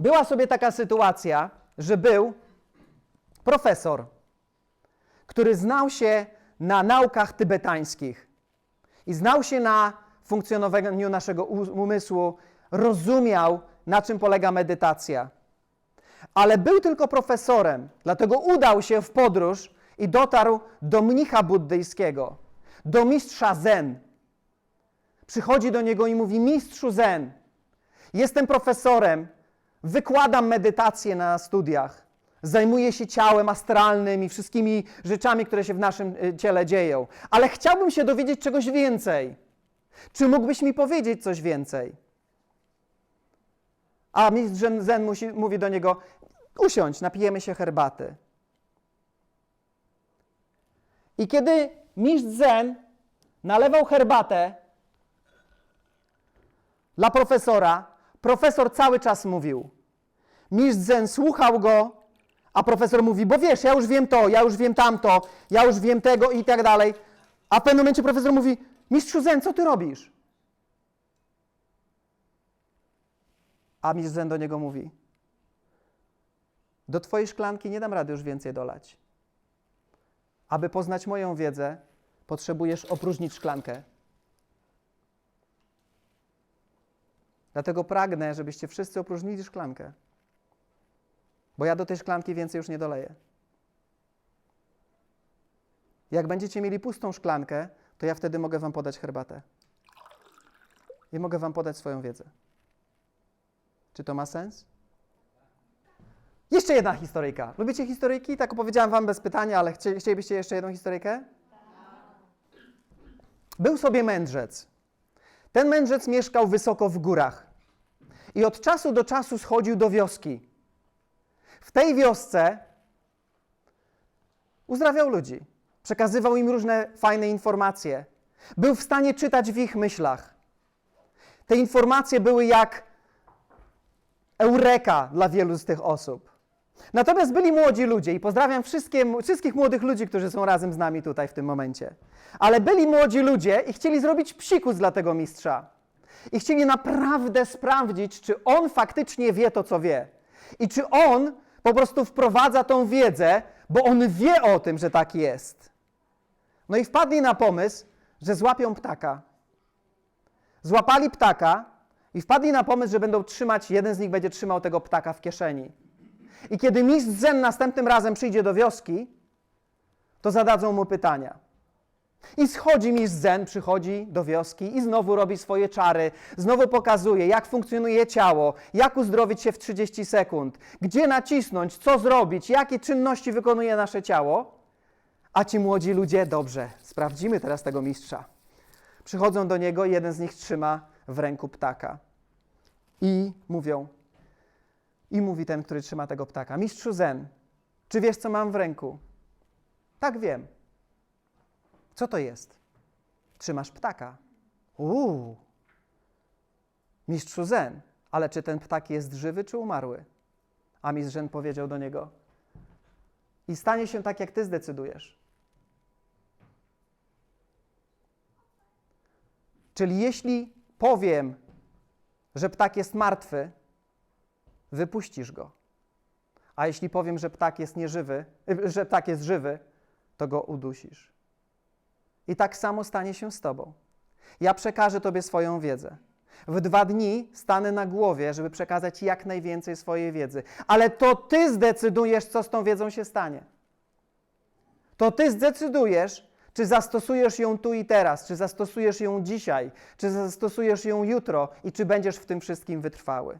Była sobie taka sytuacja, że był profesor, który znał się na naukach tybetańskich i znał się na funkcjonowaniu naszego umysłu, rozumiał, na czym polega medytacja. Ale był tylko profesorem, dlatego udał się w podróż i dotarł do mnicha buddyjskiego, do mistrza Zen. Przychodzi do niego i mówi: Mistrzu Zen, jestem profesorem, wykładam medytację na studiach, zajmuję się ciałem astralnym i wszystkimi rzeczami, które się w naszym y, ciele dzieją, ale chciałbym się dowiedzieć czegoś więcej. Czy mógłbyś mi powiedzieć coś więcej? A mistrz Zen- musi, mówi do niego: Usiądź, napijemy się herbaty. I kiedy mistrz Zen nalewał herbatę dla profesora, profesor cały czas mówił. Mistrz Zen słuchał go, a profesor mówi: Bo wiesz, ja już wiem to, ja już wiem tamto, ja już wiem tego i tak dalej. A w pewnym momencie profesor mówi: Mistrzu Zen, co ty robisz? A mistrz Zen do niego mówi: Do twojej szklanki nie dam rady już więcej dolać. Aby poznać moją wiedzę, potrzebujesz opróżnić szklankę. Dlatego pragnę, żebyście wszyscy opróżnili szklankę. Bo ja do tej szklanki więcej już nie doleję. Jak będziecie mieli pustą szklankę, to ja wtedy mogę wam podać herbatę. I mogę wam podać swoją wiedzę. Czy to ma sens? Jeszcze jedna historyjka. Lubicie historyjki? Tak opowiedziałam wam bez pytania, ale chcie, chcielibyście jeszcze jedną historyjkę? Był sobie mędrzec. Ten mędrzec mieszkał wysoko w górach i od czasu do czasu schodził do wioski. W tej wiosce uzdrawiał ludzi, przekazywał im różne fajne informacje. Był w stanie czytać w ich myślach. Te informacje były jak eureka dla wielu z tych osób. Natomiast byli młodzi ludzie i pozdrawiam wszystkich młodych ludzi, którzy są razem z nami tutaj w tym momencie. Ale byli młodzi ludzie i chcieli zrobić psikus dla tego mistrza. I chcieli naprawdę sprawdzić, czy on faktycznie wie to, co wie. I czy on po prostu wprowadza tą wiedzę, bo on wie o tym, że tak jest. No i wpadli na pomysł, że złapią ptaka. Złapali ptaka i wpadli na pomysł, że będą trzymać, jeden z nich będzie trzymał tego ptaka w kieszeni. I kiedy mistrz Zen następnym razem przyjdzie do wioski, to zadadzą mu pytania. I schodzi mistrz Zen, przychodzi do wioski i znowu robi swoje czary, znowu pokazuje, jak funkcjonuje ciało, jak uzdrowić się w 30 sekund, gdzie nacisnąć, co zrobić, jakie czynności wykonuje nasze ciało. A ci młodzi ludzie, dobrze, sprawdzimy teraz tego mistrza. Przychodzą do niego, jeden z nich trzyma w ręku ptaka. I mówią, i mówi ten, który trzyma tego ptaka: Mistrzu Zen, czy wiesz, co mam w ręku? Tak wiem. Co to jest? Trzymasz ptaka. Uuu. Mistrzu Zen, ale czy ten ptak jest żywy, czy umarły? A mistrz Zen powiedział do niego: I stanie się tak, jak ty zdecydujesz. Czyli jeśli powiem, że ptak jest martwy, wypuścisz go. A jeśli powiem, że ptak jest nieżywy, że ptak jest żywy, to go udusisz. I tak samo stanie się z tobą. Ja przekażę tobie swoją wiedzę. W dwa dni stanę na głowie, żeby przekazać jak najwięcej swojej wiedzy. Ale to ty zdecydujesz, co z tą wiedzą się stanie. To ty zdecydujesz, czy zastosujesz ją tu i teraz, czy zastosujesz ją dzisiaj, czy zastosujesz ją jutro i czy będziesz w tym wszystkim wytrwały.